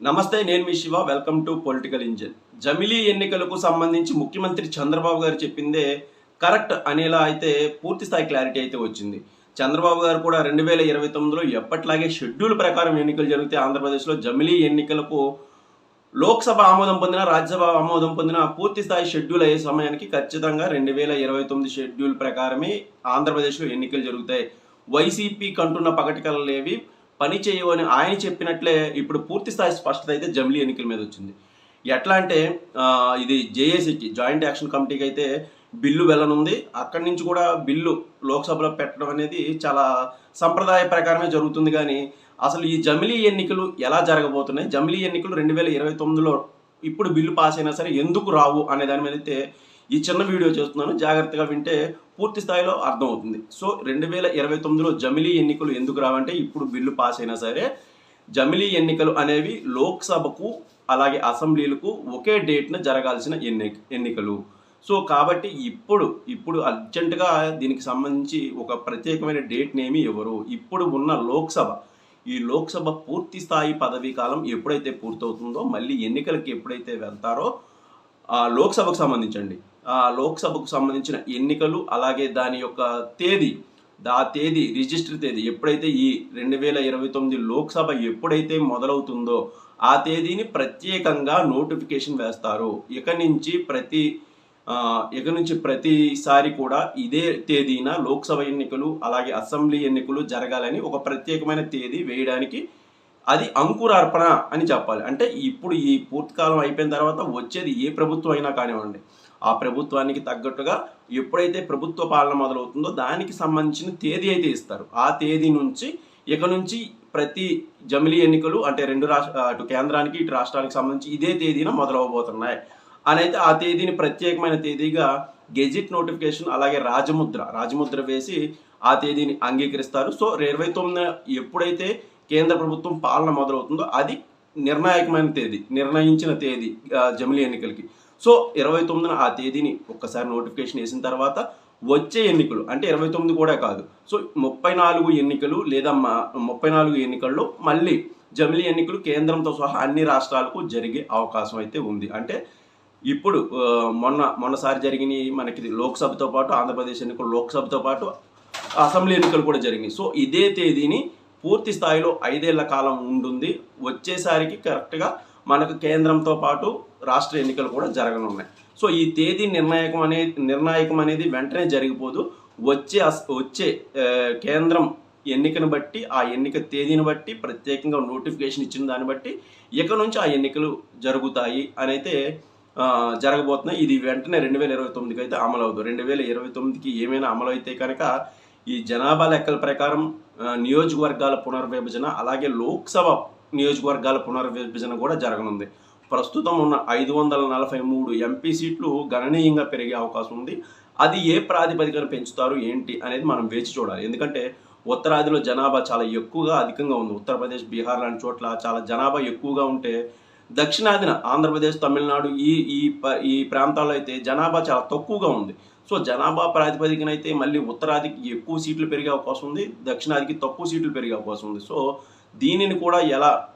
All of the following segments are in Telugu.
నమస్తే నేను మీ Shiva. Welcome to political engine జమిలీ ఎన్నికలకు సంబంధించి ముఖ్యమంత్రి చంద్రబాబు గారు చెప్పిందే కరెక్ట్ అనేలా అయితే పూర్తి స్థాయి క్లారిటీ అయితే వచ్చింది. చంద్రబాబు గారు కూడా రెండు వేల ఇరవై తొమ్మిదిలో ఎప్పట్లాగే షెడ్యూల్ ప్రకారం ఎన్నికలు జరిగితే ఆంధ్రప్రదేశ్లో జమిలీ ఎన్నికలకు లోక్సభ ఆమోదం పొందిన రాజ్యసభ ఆమోదం పొందిన పూర్తి స్థాయి షెడ్యూల్ అయ్యే సమయానికి ఖచ్చితంగా రెండు వేల ఇరవై తొమ్మిది షెడ్యూల్ ప్రకారమే ఆంధ్రప్రదేశ్లో ఎన్నికలు జరుగుతాయి. వైసీపీ కంటున్న పగటికలలేవి పని చేయవని ఆయన చెప్పినట్లే ఇప్పుడు పూర్తి స్థాయి స్పష్టత అయితే జమిలీ ఎన్నికల మీద వచ్చింది. ఎట్లా అంటే ఇది జేఏసీకి జాయింట్ యాక్షన్ కమిటీకి అయితే బిల్లు వెళ్ళనుంది. అక్కడి నుంచి కూడా బిల్లు లోక్సభలో పెట్టడం అనేది చాలా సంప్రదాయ ప్రకారమే జరుగుతుంది కానీ అసలు ఈ జమిలీ ఎన్నికలు ఎలా జరగబోతున్నాయి? జమిలీ ఎన్నికలు రెండు వేల ఇరవై తొమ్మిదిలో ఇప్పుడు బిల్లు పాస్ అయినా సరే ఎందుకు రావు అనే దాని మీద అయితే ఈ చిన్న వీడియో చేస్తున్నాను. జాగ్రత్తగా వింటే పూర్తి స్థాయిలో అర్థమవుతుంది. సో రెండు వేల ఇరవై తొమ్మిదిలో జమిలీ ఎన్నికలు ఎందుకు రావంటే ఇప్పుడు బిల్లు పాస్ అయినా సరే జమిలీ ఎన్నికలు అనేవి లోక్సభకు అలాగే అసెంబ్లీలకు ఒకే డేట్న జరగాల్సిన ఎన్ని ఎన్నికలు. సో కాబట్టి ఇప్పుడు ఇప్పుడు అర్జెంటుగా దీనికి సంబంధించి ఒక ప్రత్యేకమైన డేట్ని నేమి ఇవ్వరు ఇప్పుడు ఉన్న లోక్సభ. ఈ లోక్సభ పూర్తి స్థాయి పదవీ కాలం ఎప్పుడైతే పూర్తవుతుందో మళ్ళీ ఎన్నికలకి ఎప్పుడైతే వెళ్తారో ఆ లోక్సభకు సంబంధించండి. లోక్సభకు సంబంధించిన ఎన్నికలు అలాగే దాని యొక్క తేదీ ఆ తేదీ రిజిస్టర్ తేదీ ఎప్పుడైతే ఈ రెండు వేల ఇరవై తొమ్మిది లోక్సభ ఎప్పుడైతే మొదలవుతుందో ఆ తేదీని ప్రత్యేకంగా నోటిఫికేషన్ వేస్తారు. ఇక నుంచి ప్రతి ఇక నుంచి ప్రతిసారి కూడా ఇదే తేదీన లోక్సభ ఎన్నికలు అలాగే అసెంబ్లీ ఎన్నికలు జరగాలని ఒక ప్రత్యేకమైన తేదీ వేయడానికి అది అంకురార్పణ అని చెప్పాలి. అంటే ఇప్పుడు ఈ పూర్తికాలం అయిపోయిన తర్వాత వచ్చేది ఏ ప్రభుత్వం అయినా కానివ్వండి. ఆ ప్రభుత్వానికి తగ్గట్టుగా ఎప్పుడైతే ప్రభుత్వ పాలన మొదలవుతుందో దానికి సంబంధించిన తేదీ అయితే ఇస్తారు. ఆ తేదీ నుంచి ఇక నుంచి ప్రతి జమిలీ ఎన్నికలు అంటే రెండు రాష్ట్ర అటు కేంద్రానికి ఇటు రాష్ట్రానికి సంబంధించి ఇదే తేదీన మొదలవబోతున్నాయి. అని అయితే ఆ తేదీని ప్రత్యేకమైన తేదీగా గెజిట్ నోటిఫికేషన్ అలాగే రాజముద్ర రాజముద్ర వేసి ఆ తేదీని అంగీకరిస్తారు. సో ఇరవై తొమ్మిది ఎప్పుడైతే కేంద్ర ప్రభుత్వం పాలన మొదలవుతుందో అది నిర్ణాయకమైన తేదీ నిర్ణయించిన తేదీ జమిలీ ఎన్నికలకి. సో ఇరవై తొమ్మిదిన ఆ తేదీని ఒక్కసారి నోటిఫికేషన్ వేసిన తర్వాత వచ్చే ఎన్నికలు అంటే ఇరవై తొమ్మిది కూడా కాదు. సో ముప్పై నాలుగు ఎన్నికలు లేదా మా ముప్పై నాలుగు ఎన్నికల్లో మళ్ళీ జమిలీ ఎన్నికలు కేంద్రంతో సహా అన్ని రాష్ట్రాలకు జరిగే అవకాశం అయితే ఉంది. అంటే ఇప్పుడు మొన్న మొన్నసారి జరిగిన మనకి లోక్సభతో పాటు ఆంధ్రప్రదేశ్ ఎన్నికలు లోక్సభతో పాటు అసెంబ్లీ ఎన్నికలు కూడా జరిగినాయి. సో ఇదే తేదీని పూర్తి స్థాయిలో ఐదేళ్ళ కాలం ఉంటుంది. వచ్చేసరికి కరెక్ట్గా మనకు కేంద్రంతో పాటు రాష్ట్ర ఎన్నికలు కూడా జరగనున్నాయి. సో ఈ తేదీ నిర్ణాయకం అనేది నిర్ణాయకం అనేది వెంటనే జరిగిపోదు. వచ్చే వచ్చే కేంద్రం ఎన్నికను బట్టి ఆ ఎన్నిక తేదీని బట్టి ప్రత్యేకంగా నోటిఫికేషన్ ఇచ్చిన దాన్ని బట్టి ఇక నుంచి ఆ ఎన్నికలు జరుగుతాయి అని అయితే జరగబోతున్నాయి. ఇది వెంటనే రెండు వేల ఇరవై తొమ్మిదికి అయితే అమలు అవుతుంది రెండు వేల ఇరవై తొమ్మిదికి ఏమైనా అమలు అయితే కనుక ఈ జనాభా లెక్కల ప్రకారం నియోజకవర్గాల పునర్విభజన అలాగే లోక్సభ నియోజకవర్గాల పునర్విభజన కూడా జరగనుంది. ప్రస్తుతం ఉన్న ఐదు వందల నలభై మూడు ఎంపీ సీట్లు గణనీయంగా పెరిగే అవకాశం ఉంది. అది ఏ ప్రాతిపదికన పెంచుతారు ఏంటి అనేది మనం వేచి చూడాలి. ఎందుకంటే ఉత్తరాదిలో జనాభా చాలా ఎక్కువగా అధికంగా ఉంది. ఉత్తరప్రదేశ్ బీహార్ లాంటి చోట్ల చాలా జనాభా ఎక్కువగా ఉంటే దక్షిణాదిన ఆంధ్రప్రదేశ్ తమిళనాడు ఈ ఈ ప- ఈ ప్రాంతాల్లో అయితే జనాభా చాలా తక్కువగా ఉంది. సో జనాభా ప్రాతిపదికన అయితే మళ్ళీ ఉత్తరాదికి ఎక్కువ సీట్లు పెరిగే అవకాశం ఉంది. దక్షిణాదికి తక్కువ సీట్లు పెరిగే అవకాశం ఉంది. సో దీనిని కూడా ఎలా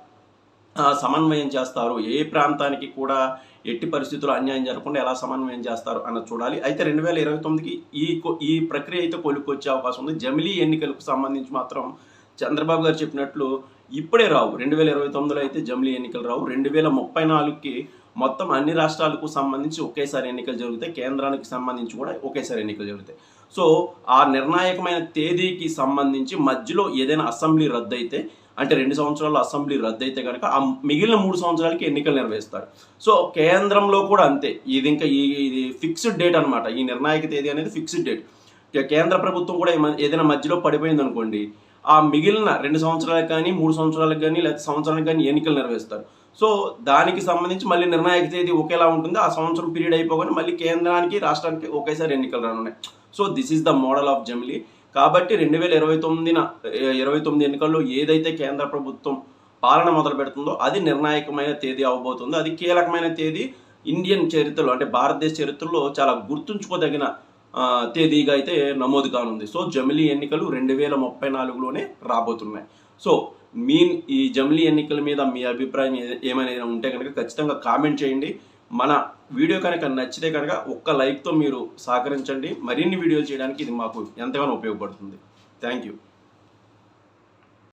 సమన్వయం చేస్తారు? ఏ ప్రాంతానికి కూడా ఎట్టి పరిస్థితుల్లో అన్యాయం జరగకుండా ఎలా సమన్వయం చేస్తారు అన్నది చూడాలి. అయితే రెండు వేల ఇరవై తొమ్మిదికి ఈ ఈ ప్రక్రియ అయితే కొలుక్కొచ్చే అవకాశం ఉంది. జమిలీ ఎన్నికలకు సంబంధించి మాత్రం చంద్రబాబు గారు చెప్పినట్లు ఇప్పుడే రావు. రెండు వేల ఇరవై తొమ్మిదిలో అయితే జమిలీ ఎన్నికలు రావు. రెండు వేల ముప్పై నాలుగుకి మొత్తం అన్ని రాష్ట్రాలకు సంబంధించి ఒకేసారి ఎన్నికలు జరుగుతాయి. కేంద్రానికి సంబంధించి కూడా ఒకేసారి ఎన్నికలు జరుగుతాయి. సో ఆ నిర్ణాయకమైన తేదీకి సంబంధించి మధ్యలో ఏదైనా అసెంబ్లీ రద్దు అయితే అంటే రెండు సంవత్సరాలు అసెంబ్లీ రద్దు అయితే కనుక ఆ మిగిలిన మూడు సంవత్సరాలకి ఎన్నికలు నిర్వహిస్తారు. సో కేంద్రంలో కూడా అంతే. ఇది ఇంకా ఈ ఇది ఫిక్స్డ్ డేట్ అన్నమాట. ఈ నిర్ణాయక తేదీ అనేది ఫిక్స్డ్ డేట్. కేంద్ర ప్రభుత్వం కూడా ఏదైనా మధ్యలో పడిపోయింది అనుకోండి ఆ మిగిలిన రెండు సంవత్సరాలకు కానీ మూడు సంవత్సరాలకు కానీ లేదా సంవత్సరానికి కానీ ఎన్నికలు నిర్వహిస్తారు సో దానికి సంబంధించి మళ్ళీ నిర్ణాయక తేదీ ఒకేలా ఉంటుంది. ఆ సంవత్సరం పీరియడ్ అయిపోగానే మళ్ళీ కేంద్రానికి రాష్ట్రానికి ఒకేసారి ఎన్నికలు రానున్నాయి. So this is the model of జమిలీ కాబట్టి రెండు వేల ఇరవై తొమ్మిదిన ఇరవై తొమ్మిది ఎన్నికల్లో ఏదైతే కేంద్ర ప్రభుత్వం పాలన మొదలు పెడుతుందో అది నిర్ణాయకమైన తేదీ అవబోతుంది. అది కీలకమైన తేదీ ఇండియన్ చరిత్రలో అంటే భారతదేశ చరిత్రలో చాలా గుర్తుంచుకోదగిన తేదీగా అయితే నమోదు కానుంది. సో జమిలీ ఎన్నికలు రెండు వేల ముప్పై నాలుగులోనే రాబోతున్నాయి. సో మీ ఈ జమిలీ ఎన్నికల మీద మీ అభిప్రాయం ఏమైనా ఉంటే కనుక ఖచ్చితంగా కామెంట్ చేయండి. మన వీడియో కనుక నచ్చితే కనుక ఒక్క లైక్తో మీరు సహకరించండి. మరిన్ని వీడియోలు చేయడానికి ఇది మాకు ఎంతగానో ఉపయోగపడుతుంది. Thank you.